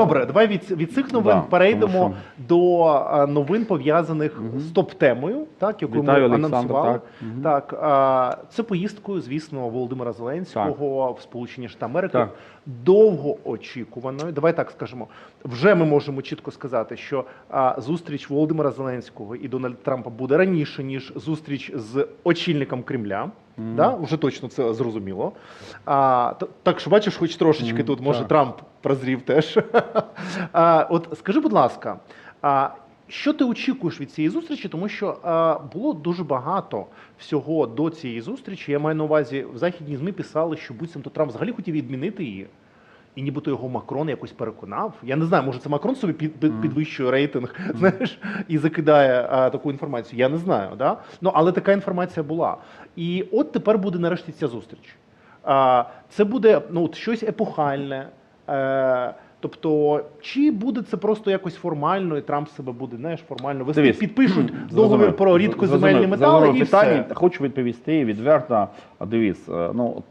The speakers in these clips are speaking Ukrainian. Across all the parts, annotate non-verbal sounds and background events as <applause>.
Добре, давай від, від цих новин Да, перейдемо тому до новин пов'язаних з топ-темою, так яку Вітаю, ми анонсували. так. Мгм. Так, е, це поїздкою, звісно, Володимира Зеленського в Сполучені Штати Америки. Так. Довго очікуваною. Давай так скажемо. Вже ми можемо чітко сказати, що е, зустріч Володимира Зеленського і Дональда Трампа буде раніше ніж зустріч з очільником Кремля. Да? Вже точно це зрозуміло. А, так що бачиш, хоч трошечки mm, тут може так. Трамп прозрів теж. <laughs> а, от скажи, будь ласка, а, що ти очікуєш від цієї зустрічі? Тому що а, було дуже багато всього до цієї зустрічі. Я маю на увазі, в західній ЗМІ писали, що буцімто Трамп взагалі хотів відмінити її. І нібито його Макрон якось переконав. Я не знаю, може це Макрон собі під, під, підвищує рейтинг, <laughs> знаєш, і закидає а, таку інформацію. Я не знаю, да? Ну але така інформація була. І от тепер буде нарешті ця зустріч. А, це буде ну, от щось епохальне. Е, тобто, чи буде це просто якось формально, і Трамп себе буде знаєш, формально вести, Дивись, підпишуть <clears throat> договір про рідкоземельні метали Зрозумів і питання. все. Хочу відповісти відверто. Дивись, е, ну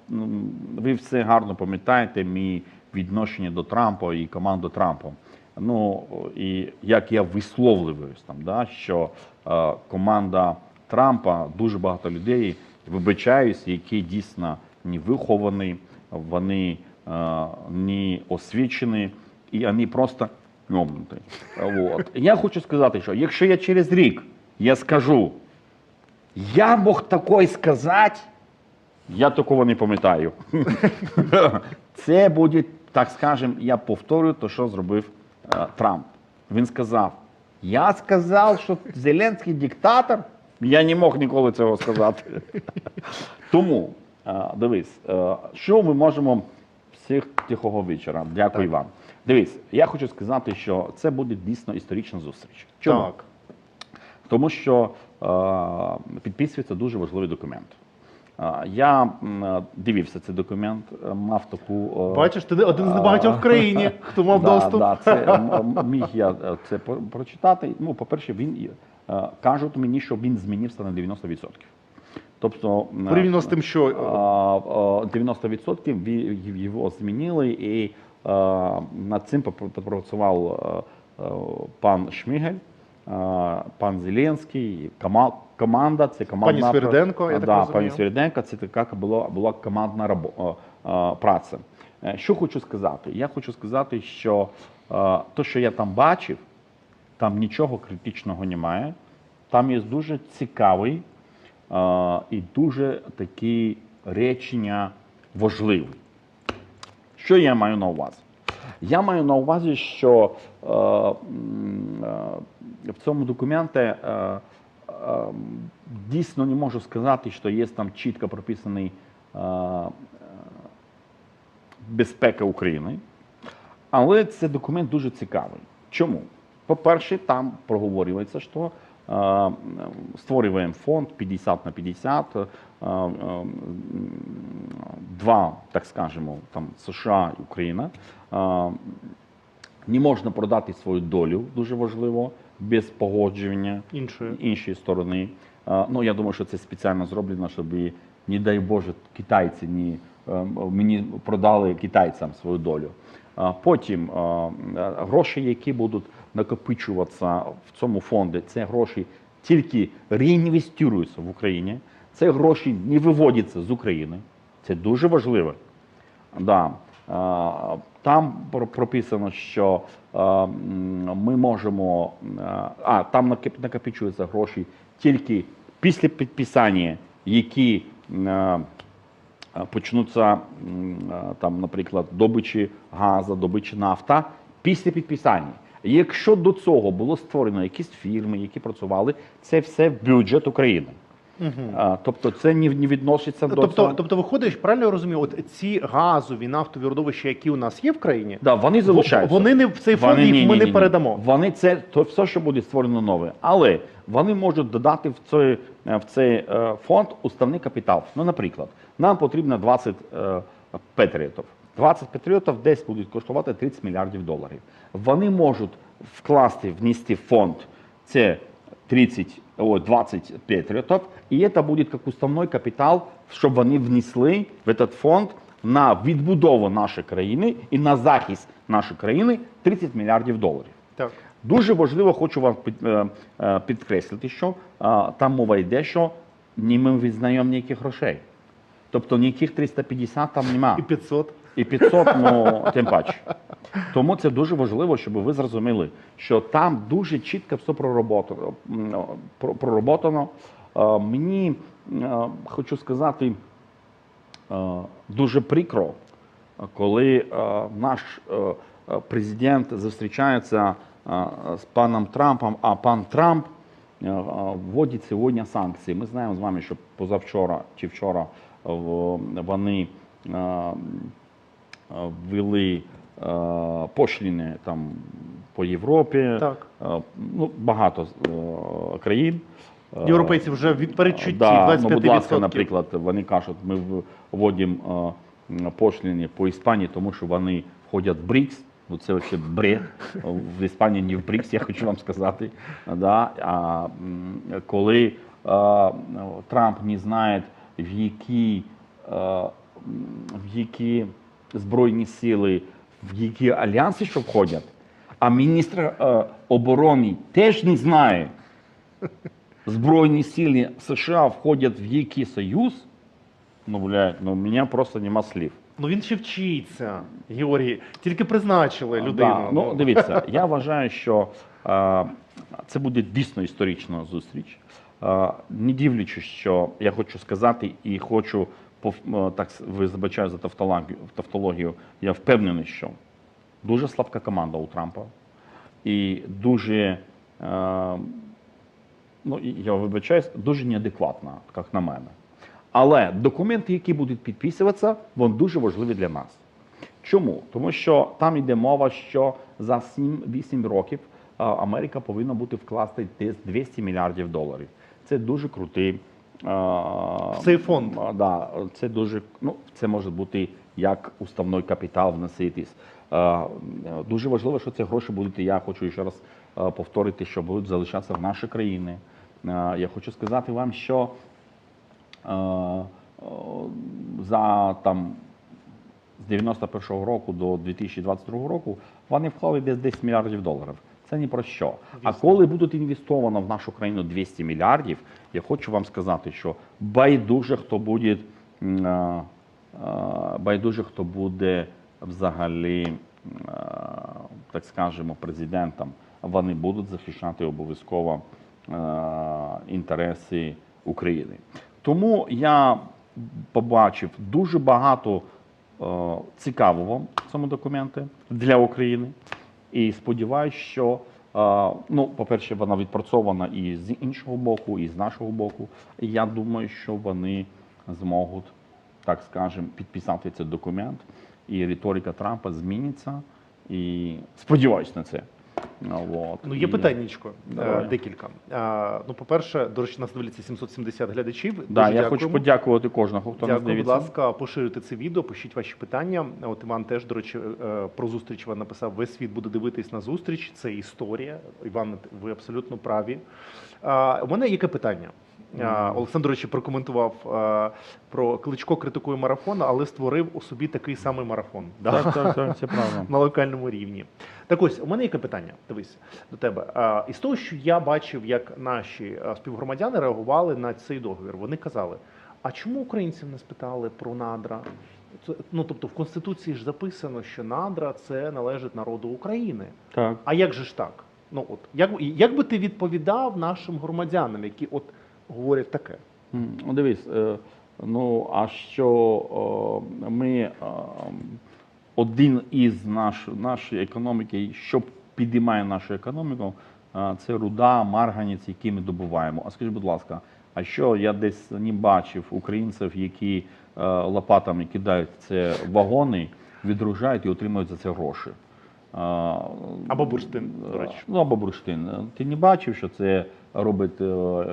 ви все гарно пам'ятаєте мій відношення до Трампа і команди Трампа. Ну і як я висловлююсь там, да, що е, команда Трампа дуже багато людей вибачаюсь, які дійсно не виховані, вони е, не освічені, і вони просто йомнуті. Вот. Я хочу сказати, що якщо я через рік я скажу, я мог такое сказати, я такого не пам'ятаю. <laughs> Це буде, так скажем, я повторю те, що зробив е, Трамп. Він сказав: Я сказав, що Зеленський диктатор. Я не мог ніколи цього сказати. <laughs> Тому е, дивись, е, що ми можемо всіх тихого вечора. Дякую вам. Дивись, я хочу сказати, що це буде дійсно історична зустріч. Чому? Так. Тому що е, підписується дуже важливий документ. Я е, дивився цей документ, е, мав таку. е, Бачиш, ти один з небагатьох в країні, <laughs> хто мав доступ. Да, це м- м- міг я це прочитати. Ну, по-перше, він кажуть мені, що він змінився на 90%. Тобто Порівняно з тим, що а, а, 90% його змінили, і над цим попрацював пан Шмігель, пан Зеленський, кома- команда. Це командна Пані Свириденко, я так да, пані Свириденко, це така була, була командна рабо, праця. Е, Що хочу сказати? Я хочу сказати, що те, що я там бачив, там нічого критичного немає. Там є дуже цікавий і дуже такі речення важливі. Що я маю на увазі? Я маю на увазі, що е, е, в цьому документі е, е, дійсно не можу сказати, що є там чітко прописаний е, безпека України. Але це документ дуже цікавий. Чому? По-перше, там проговорюється, що створюємо фонд 50 на 50, е, е, м, два, так скажемо, там США і Україна. Не можна продати свою долю, дуже важливо, без погодження іншої. іншої сторони. Е, Ну, я думаю, що це спеціально зроблено, щоб, не дай Боже, китайці не, е, мені продали китайцям свою долю. Е, Потім гроші, які будуть накопичуватися в цьому фонді, це гроші тільки реінвестуються в Україні. Це гроші не виводяться з України. Це дуже важливо. Да. Там про- прописано, що е, ми можемо. е, А, там накопичуються гроші тільки після підписання, які е, почнуться там, наприклад, добичі газу, добичі нафта після підписання. Якщо до цього було створено якісь фірми, які працювали, це все бюджет України. Е, Тобто це не не відноситься до Тобто, цього. тобто, виходить, правильно я розумію, от ці газові нафтові родовища, які у нас є в країні, Да, вони залишаються. вони не в цей фонд їх ми ні, не ні, ні. передамо. Вони це то все, що буде створено нове. Але вони можуть додати в цей, е, в цей е, фонд уставний капітал. Ну, наприклад, нам потрібно 20 е, патріотів. 20 патріотів десь будуть коштувати 30 мільярдів доларів. Вони можуть вкласти, внести в фонд це 30, о, 20 патріотів, і це буде як уставний капітал, щоб вони внесли в этот фонд на відбудову нашої країни і на захист нашої країни 30 мільярдів доларів. Так. Дуже важливо, хочу вам під, е, е, підкреслити, що е, там мова йде, що ні ми визнаємо ніяких грошей. Тобто ніяких 350 там нема. І 500. І 500, ну тим паче. Тому це дуже важливо, щоб ви зрозуміли, що там дуже чітко все пророботано. пророботано. Мені хочу сказати дуже прикро, коли наш президент зустрічається з паном Трампом, а пан Трамп вводить сьогодні санкції. Ми знаємо з вами, що позавчора чи вчора вони ввели е, пошліни там по Європі, Так. Е, ну, багато е, країн. Е, Європейці вже від передчутті Да, 25%. ну, будь ласка, наприклад, вони кажуть, ми вводимо е, пошліни по Іспанії, тому що вони входять в БРІКС. Ну це взагалі бред. В Іспанії не в БРІКС, я хочу вам сказати. Да? А коли е, Трамп не знає, в які, е, м, в які збройні сили, в які альянси що входять, а міністр е, оборони теж не знає, Збройні сили США входять в який союз, ну, блядь, ну, у мене просто нема слів. Ну він ще вчиться, Георгій. Тільки призначили людину. Да, ну, дивіться, я вважаю, що е, це буде дійсно історична зустріч. Е, не дивлячись, що я хочу сказати і хочу, так с- за тавтологію, я впевнений, що дуже слабка команда у Трампа і дуже, е, ну, я вибачаюсь, дуже неадекватна, як на мене. Але документи, які будуть підписуватися, вони дуже важливі для нас. Чому? Тому що там йде мова, що за 7-8 років Америка повинна бути вкласти десь 200 мільярдів доларів. Це дуже крутий. В цей фонд. Да, це дуже ну, це може бути як уставний капітал вноситись. Дуже важливо, що ці гроші будуть. Я хочу ще раз повторити, що будуть залишатися в наші країни. Я хочу сказати вам, що за там з 91-го року до 2022 року вони вклали десь 10 мільярдів доларів. Це ні про що. А коли будуть інвестовано в нашу країну 200 мільярдів, я хочу вам сказати, що байдуже хто буде байдуже хто буде взагалі, так скажемо, президентом, вони будуть захищати обов'язково е, інтереси України. Тому я побачив дуже багато е, цікавого в цьому документі для України. І сподіваюся, що е, ну, по-перше, вона відпрацьована і з іншого боку, і з нашого боку. Я думаю, що вони зможуть, так скажемо, підписати цей документ, і риторика Трампа зміниться. І сподіваюся на це. От. Ну, є І- питаннячко, Давай. е, декілька. Е, Ну, по-перше, до речі, нас дивляться 770 глядачів. Да, Дуже я хочу подякувати кожного, хто нас Дякую, будь ласка, поширюйте це відео, пишіть ваші питання. От Іван теж, до речі, е, про зустріч Іван написав: весь світ буде дивитись на зустріч. Це історія. Іван, ви абсолютно праві. А, У мене яке питання? А, Олександр, речі, прокоментував а, про Кличко критикує марафон, але створив у собі такий самий марафон. Да? Так, так, так, це правда. <laughs> на локальному рівні. Так ось, у мене яке питання? Дивись до тебе. А, із того, що я бачив, як наші співгромадяни реагували на цей договір, вони казали: а чому українців не спитали про надра? Ну тобто в конституції ж записано, що надра це належить народу України. Так. А як же ж так? Ну от як, як би ти відповідав нашим громадянам, які от говорять таке? Ну, дивись, е, ну а що е, ми е, один із наш, нашої економіки, що підіймає нашу економіку, це руда, марганець, який ми добуваємо. А скажіть, будь ласка, а що я десь не бачив українців, які лопатами кидають це вагони, відгружають і отримують за це гроші? Або бурштин, до речі. Ну, або бурштин. Ти не бачив, що це робить е,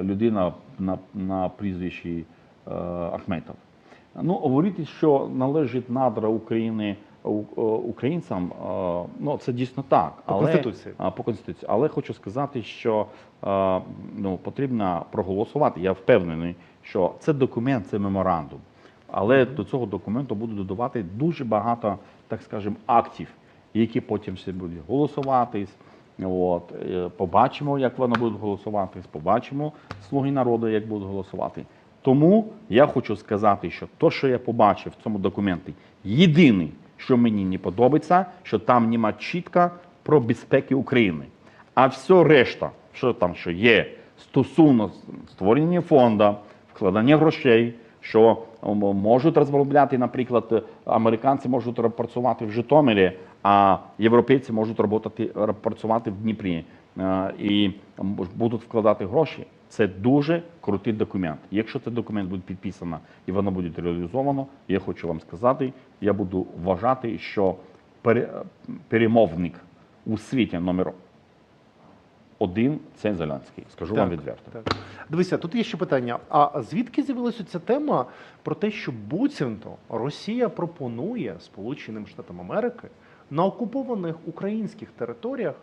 людина на, на прізвищі е, Ахметов. Ну, говорити, що належить надра України е, українцям, ну це дійсно так. По Конституції. По конституції. Але хочу сказати, що ну, потрібно проголосувати. Я впевнений, що це документ, це меморандум. Але до цього документу буду додавати дуже багато, так скажемо, актів, які потім все будуть голосуватись. От, е, побачимо, як вони будуть голосувати, побачимо слуги народу, як будуть голосувати. Тому я хочу сказати, що те, що я побачив в цьому документі, єдине, що мені не подобається, що там нема чітко про безпеку України. А все решта, що там що є стосовно створення фонду, вкладання грошей, що можуть розробляти, наприклад, американці можуть працювати в Житомирі, а європейці можуть роботати, працювати в Дніпрі е, і будуть вкладати гроші. Це дуже крутий документ. Якщо цей документ буде підписано і воно буде реалізовано, я хочу вам сказати, я буду вважати, що перемовник у світі номер один це Зеленський. Скажу вам відверто. Так. Дивися, тут є ще питання. А звідки з'явилася ця тема про те, що буцімто Росія пропонує Сполученим Штатам Америки на окупованих українських територіях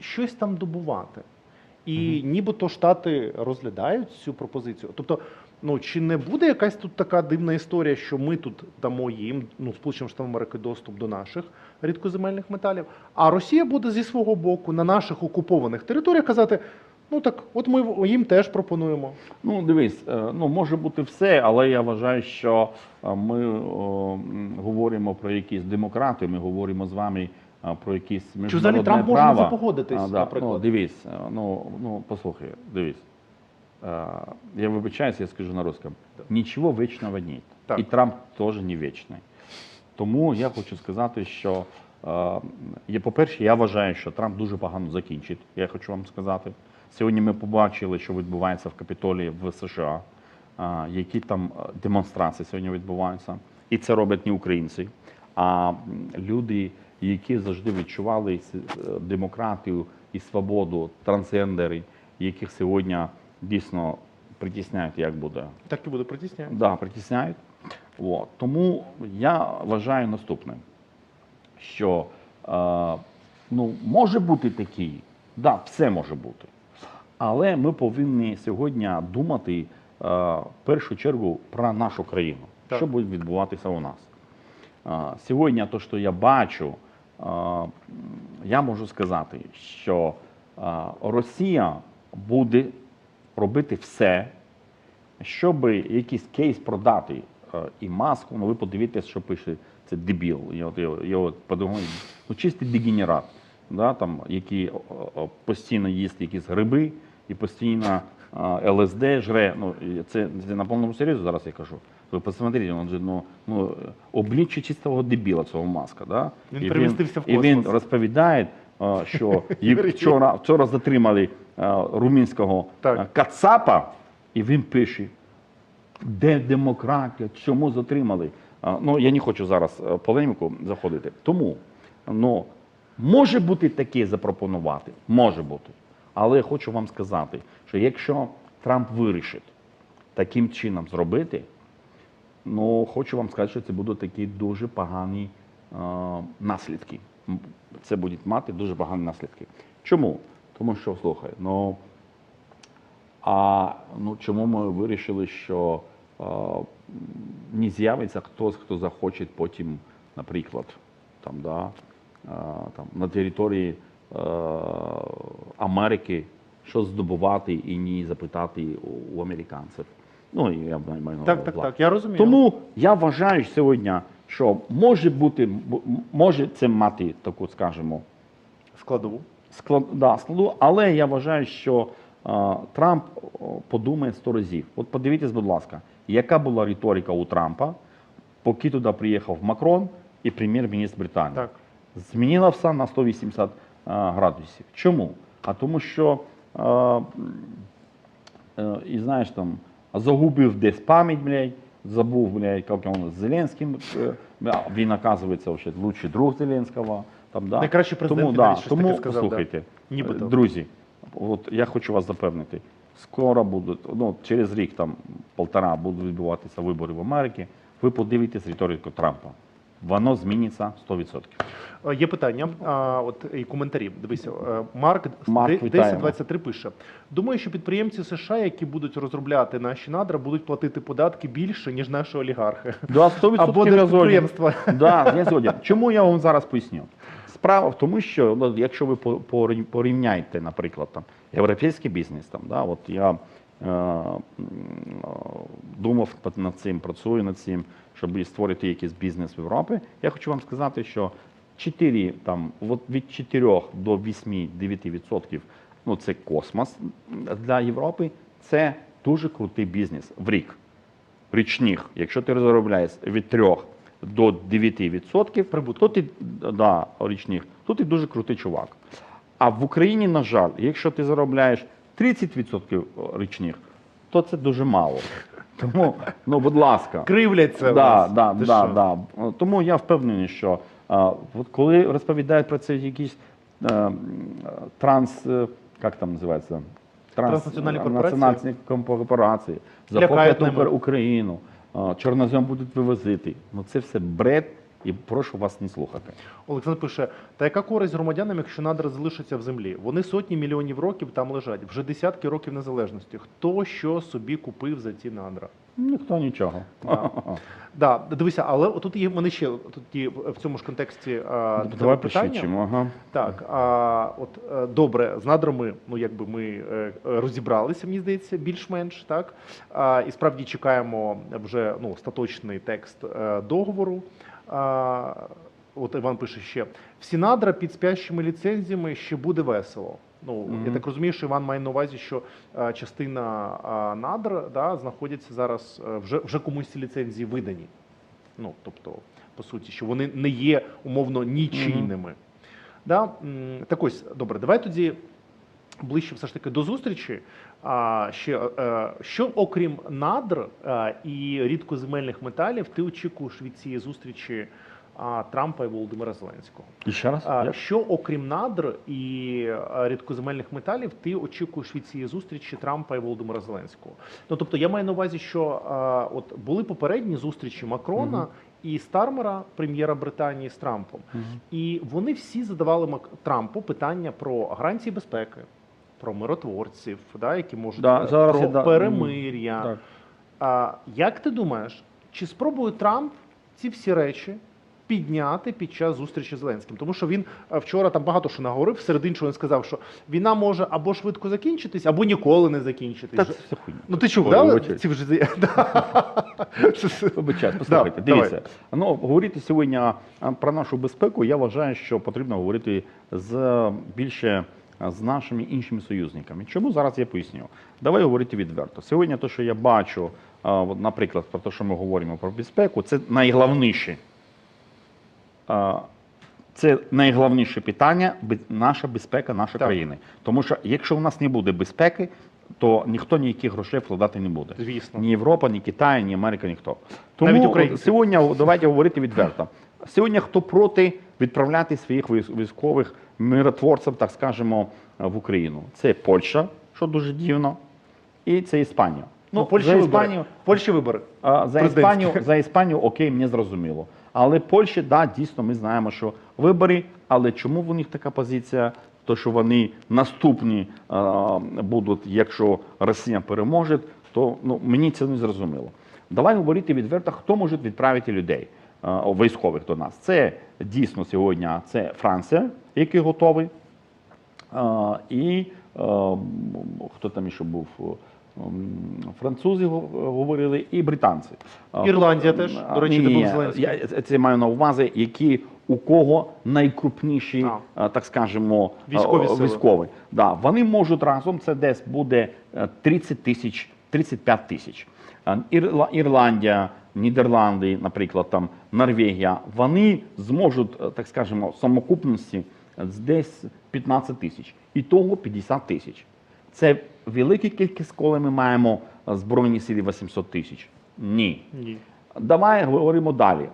щось там добувати? І нібито Штати розглядають цю пропозицію. Тобто, ну чи не буде якась тут така дивна історія, що ми тут дамо їм, ну Сполученим Штатам Америки, доступ до наших рідкоземельних металів, а Росія буде зі свого боку на наших окупованих територіях казати: ну так, от ми їм теж пропонуємо. Ну, дивись, е, ну може бути все, але я вважаю, що е, ми о, говоримо про якісь демократи, ми говоримо з вами е, про якісь взагалі міжнародне Трамп може право. на це погодитись, А, да. наприклад? Ну, дивись, ну, ну послухай, дивись. Я вибачаюсь, я скажу на русском. Нічого вічного. Так. І Трамп теж не вічний. Тому я хочу сказати, що по-перше, я вважаю, що Трамп дуже погано закінчить. Я хочу вам сказати. Сьогодні ми побачили, що відбувається в Капітолії в США, які там е, демонстрації сьогодні відбуваються. І це роблять не українці, а люди, які завжди відчували е, демократію і свободу, трансгендери, яких сьогодні дійсно притісняють, як буде Так і буде притісняти. Да, притісняють. От. Тому я вважаю наступне, що е, ну, може бути такий, да, все може бути. Але ми повинні сьогодні думати е, в першу чергу про нашу країну, Так. що буде відбуватися у нас. Е, сьогодні, то, що я бачу, е, я можу сказати, що Росія буде робити все, щоб якийсь кейс продати і маску, ну ви подивіться, що пише це дебіл. От подумав, ну чистий дегенерат, да, там, який постійно їсть якісь гриби і постійно ЛСД жре. Ну, це, це на повному серйозі зараз я кажу. Ви посмотрите, він же ну, ну, обличчя чистого дебіла цього маска. Да? Він І перемістився в І він розповідає, що <laughs> їх вчора, вчора затримали румунського Так. Кацапа, і він пише, де демократія, чому затримали? Ну, я не хочу зараз е, полеміку заходити. Тому ну, може бути таке запропонувати, може бути. Але я хочу вам сказати, що якщо Трамп вирішить таким чином зробити, ну хочу вам сказати, що це будуть такі дуже погані е, наслідки. Це буде мати дуже погані наслідки. Чому? Тому що, слухай, ну. А ну чому ми вирішили, що е, не з'явиться хтось, хто захоче потім, наприклад, там, да, е, там, на території Америки щось здобувати і не запитати у, американців. Ну, я маю на Так, увазі так, так. Я розумію. Тому я вважаю сьогодні, що може бути, може це мати таку, скажімо, складову. склад, да, складу, але я вважаю, що е, Трамп подумає сто разів. От подивіться, будь ласка, яка була риторика у Трампа, поки туди приїхав Макрон і прем'єр-міністр Британії. Так. Змінила все на 180 е, градусів. Чому? А тому що, е, е, і знаєш, там, загубив десь пам'ять, блядь, забув, блядь, як він з Зеленським, е, він, оказується, лучший друг Зеленського. Там, да. Найкращий президент тому, да, щось тому таке сказав, да. послухайте, Нібито. е, друзі, от я хочу вас запевнити, скоро будуть, ну, через рік, там, полтора, будуть відбуватися вибори в Америці, ви подивитесь риторику Трампа. Воно зміниться 100%. Е, Є питання, а, от і коментарі. Дивися, е, Марк, Марк, 1023 пише: думаю, що підприємці США, які будуть розробляти наші надра, будуть платити податки більше ніж наші олігархи. Да, 100% Або згоден. Да, я згоден. Чому я вам зараз поясню? Справа в тому, що ну, якщо ви по- порів- порівняєте, наприклад, там європейський бізнес, там, да, от я думав над цим, працюю над цим, щоб створити якийсь бізнес в Європі. Я хочу вам сказати, що 4, там, от від 4 до 8-9% ну, це космос для Європи. Це дуже крутий бізнес в рік річних, якщо ти заробляєш від 3 до 9%, Прибутку. то ти да, річних, то ти дуже крутий чувак. А в Україні, на жаль, якщо ти заробляєш 30% річних, то це дуже мало. <laughs> Тому, ну, будь ласка. Кривляться. Да, нас. да, Ти да, що? да. Тому я впевнений, що а, от коли розповідають про це якісь е, транс, е, як там називається? Транснаціональні корпорації? національні корпорації, Лякають захоплять ними. Україну, а, чорнозем будуть вивозити. Ну це все бред, і прошу вас не слухати. Олександр пише: та яка користь громадянам, якщо надра залишаться в землі? Вони сотні мільйонів років там лежать, вже десятки років незалежності. Хто що собі купив за ці надра? Ніхто нічого. Да, дивися, але тут є мене ще тут є в цьому ж контексті а, Ну, Давай питання. Ага. Так, а от е, добре, з надрами, ну якби ми е, розібралися, мені здається, більш-менш так. А, і справді чекаємо вже ну, остаточний текст е, договору. А, от Іван пише ще: всі надра під спящими ліцензіями ще буде весело. Ну, я так розумію, що Іван має на увазі, що е, частина е, надр да, знаходяться зараз е, вже, вже комусь ці ліцензії видані. Ну, тобто, по суті, що вони не є умовно нічийними. Да? Так ось, добре, давай тоді ближче все ж таки до зустрічі. А, ще, е, що окрім надр е, і рідкоземельних металів, ти очікуєш від цієї зустрічі Трампа і Володимира Зеленського? І ще раз? Що окрім надр і е, рідкоземельних металів, ти очікуєш від цієї зустрічі Трампа і Володимира Зеленського? Ну тобто, я маю на увазі, що е, от були попередні зустрічі Макрона Мгм. і Стармера, прем'єра Британії з Трампом. Мгм. І вони всі задавали Трампу питання про гарантії безпеки, про миротворців, да, які можуть Да, е, зараз про я перемир'я. Так. А, як ти думаєш, чи спробує Трамп ці всі речі підняти під час зустрічі з Зеленським? Тому що він е, вчора там багато що наговорив. Серед іншого він сказав, що війна може або швидко закінчитись, або ніколи не закінчитись. Та це все хуйня. Ну ти чув, да? Ці вже <laughs> Вибачайте, послухайте, дивіться. Ну, говорити сьогодні про нашу безпеку, я вважаю, що потрібно говорити з більше а, з нашими іншими союзниками. Чому зараз я поясню? Давай говорити відверто. Сьогодні те, що я бачу, наприклад, про те, що ми говоримо про безпеку, це найголовніше. Це найголовніше питання наша безпека, нашої Так. країни. Тому що якщо у нас не буде безпеки, то ніхто ніяких грошей вкладати не буде. Звісно. Ні Європа, ні Китай, ні Америка, ніхто. Тому Навіть от українці. сьогодні давайте говорити відверто. Сьогодні хто проти відправляти своїх військових миротворців, так скажемо, в Україну? Це Польща, що дуже дивно, і це Іспанія. Ну, Польща за вибори. Іспанію, Польща вибори. а, за Іспанію, за Іспанію, окей, мені зрозуміло. Але Польща, да, дійсно, ми знаємо, що вибори, але чому в них така позиція? То, що вони наступні а, будуть, якщо Росія переможе, то ну, мені це не зрозуміло. Давай говорити відверто, хто може відправити людей військових до нас. Це дійсно сьогодні це Франція, які готові. А, і хто там ще був? Французи говорили і британці. Ірландія теж, до речі, ні, де був Я це маю на увазі, які у кого найкрупніші, А. так скажемо, Військові військові. Да, вони можуть разом, це десь буде е, 30 тисяч, 35 тисяч. Ірла- Ірландія, Нідерланди, наприклад, там Норвегія, вони зможуть, е, так скажемо, самокупності е, десь 15 тисяч. І того 50 тисяч. Це велика кількість, коли ми маємо е, збройні сили 800 тисяч. Ні. Ні. Давай говоримо далі.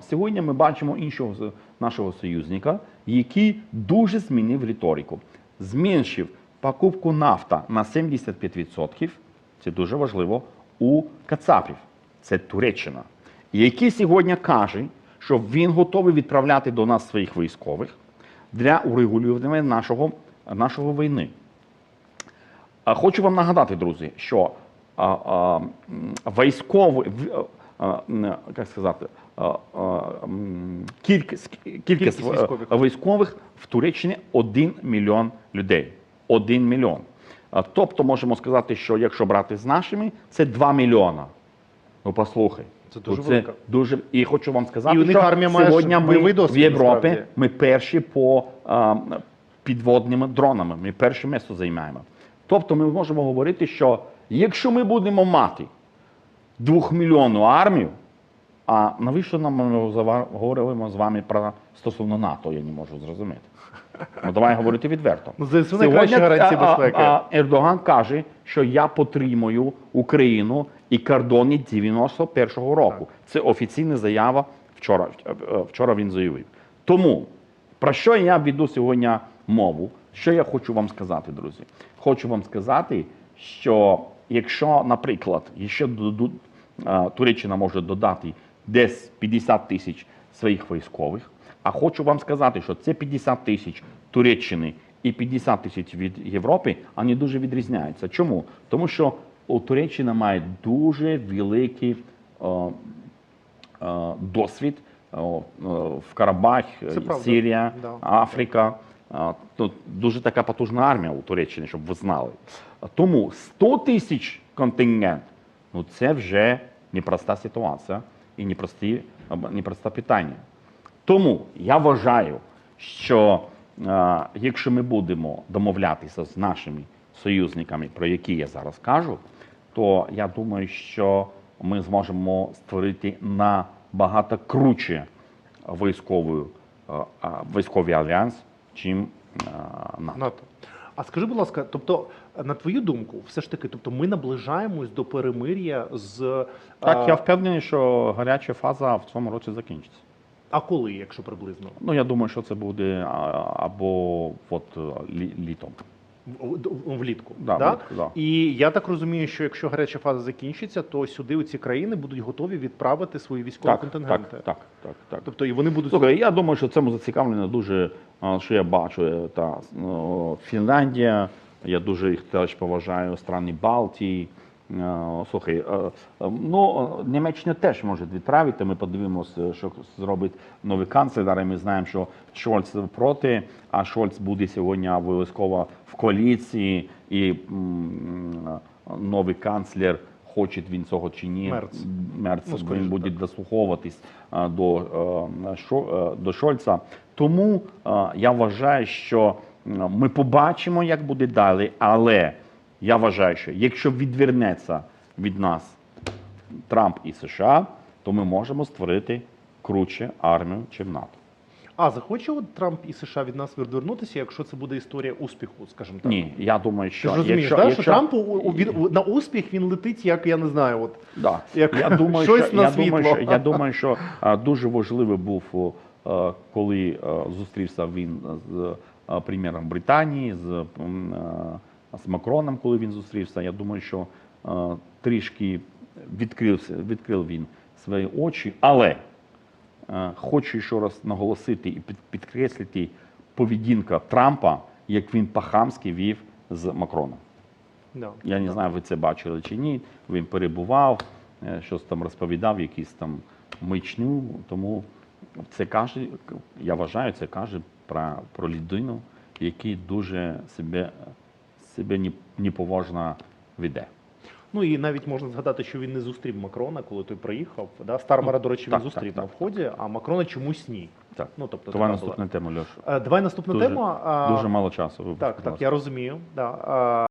Сьогодні ми бачимо іншого нашого союзника, який дуже змінив риторику. Зменшив покупку нафта на 75%. Це дуже важливо у Кацапів. Це Туреччина. Який сьогодні каже, що він готовий відправляти до нас своїх військових для урегулювання нашого, нашого війни. Хочу вам нагадати, друзі, що а, а, військовий, а, як сказати, а, а, кількість, кількість, Кількість військових. військових в Туреччині 1 мільйон людей. 1 мільйон. Тобто можемо сказати, що якщо брати з нашими, це 2 мільйона. Ну послухай. Це дуже Ну, велика. дуже і хочу вам сказати, І у них що армія має сьогодні ми в Європі насправді. ми перші по а, підводними дронами. Ми перше місце займаємо. Тобто ми можемо говорити, що якщо ми будемо мати двохмільйонну армію, а навіщо нам ми говоримо з вами про стосовно НАТО, я не можу зрозуміти. Ну давай говорити відверто. Ну, найкращі гарантії безпеки. А, а Ердоган каже, що я підтримую Україну і кордони 91-го року. Це офіційна заява вчора. е, Вчора він заявив. Тому про що я веду сьогодні мову? Що я хочу вам сказати, друзі? Хочу вам сказати, що якщо, наприклад, ще е, Туреччина може додати десь 50 тисяч своїх військових, а хочу вам сказати, що це 50 тисяч Туреччини і 50 тисяч від Європи, вони дуже відрізняються. Чому? Тому що Туреччина має дуже великий е, е, досвід е, е, в Карабах. Сирія, Да. Африка. Тут дуже така потужна армія у Туреччині, щоб ви знали. Тому 100 тисяч контингент ну це вже непроста ситуація і непрості, непросте питання. Тому я вважаю, що якщо ми будемо домовлятися з нашими союзниками, про які я зараз кажу, то я думаю, що ми зможемо створити набагато круче військову, е, військовий альянс, чим е, НАТО. НАТО. А скажи, будь ласка, тобто, на твою думку, все ж таки, тобто ми наближаємось до перемир'я з Так, я впевнений, що гаряча фаза в цьому році закінчиться. а коли, якщо приблизно? Ну, я думаю, що це буде або от е, лі- літом. Влітку. Да, да? влітку, да. І я так розумію, що якщо гаряча фаза закінчиться, то сюди у ці країни будуть готові відправити свої військові Так, контингенти. так, так, так, так. Тобто і вони будуть Слухай, я думаю, що цьому зацікавлено дуже, що я бачу, е, та ну, Фінляндія. Я дуже їх теж поважаю, страни Балтії. Е, Слухай, е, е, ну Німеччина теж може відправити. Ми подивимося, що зробить новий канцлер. І Ми знаємо, що Шольц проти, а Шольц буде сьогодні обов'язково в коаліції, і новий канцлер. Хоче він цього чи ні, Мерц. Мерц Ну, він буде так. дослуховуватись до, до Шольца. Тому я вважаю, що ми побачимо, як буде далі, але я вважаю, що якщо відвернеться від нас Трамп і США, то ми можемо створити круче армію, чим НАТО. А захоче от Трамп і США від нас відвернутися, якщо це буде історія успіху, скажімо так. Ні, я думаю, Ти що ж розумієш, якщо, да, якщо, що Трампу він, на успіх він летить, як я не знаю, от Да. Як я думаю, <laughs> щось що, на я, думаю, що, я <laughs> думаю, що а, дуже важливий був, коли зустрівся він з прем'єром Британії, з, з Макроном, коли він зустрівся. Я думаю, що е, трішки відкрився, відкрив він свої очі, але е, хочу ще раз наголосити і під- підкреслити поведінка Трампа, як він по-хамськи вів з Макроном. да. Я не знаю, ви це бачили чи ні. Він перебував, е, щось там розповідав, якісь там мичню. Тому це каже, я вважаю, це каже про, про людину, який дуже себе, себе не- неповажно веде. Ну і навіть можна згадати, що він не зустрів Макрона, коли той приїхав. Да? Стармера, до речі, він зустрів так, на так. вході, а Макрона чомусь ні. Так, Ну, тобто, Давай наступна була. тема, Льош. Е, Давай наступна Дуже- тема. Дуже мало часу. вибач, Так, так, я розумію. Да.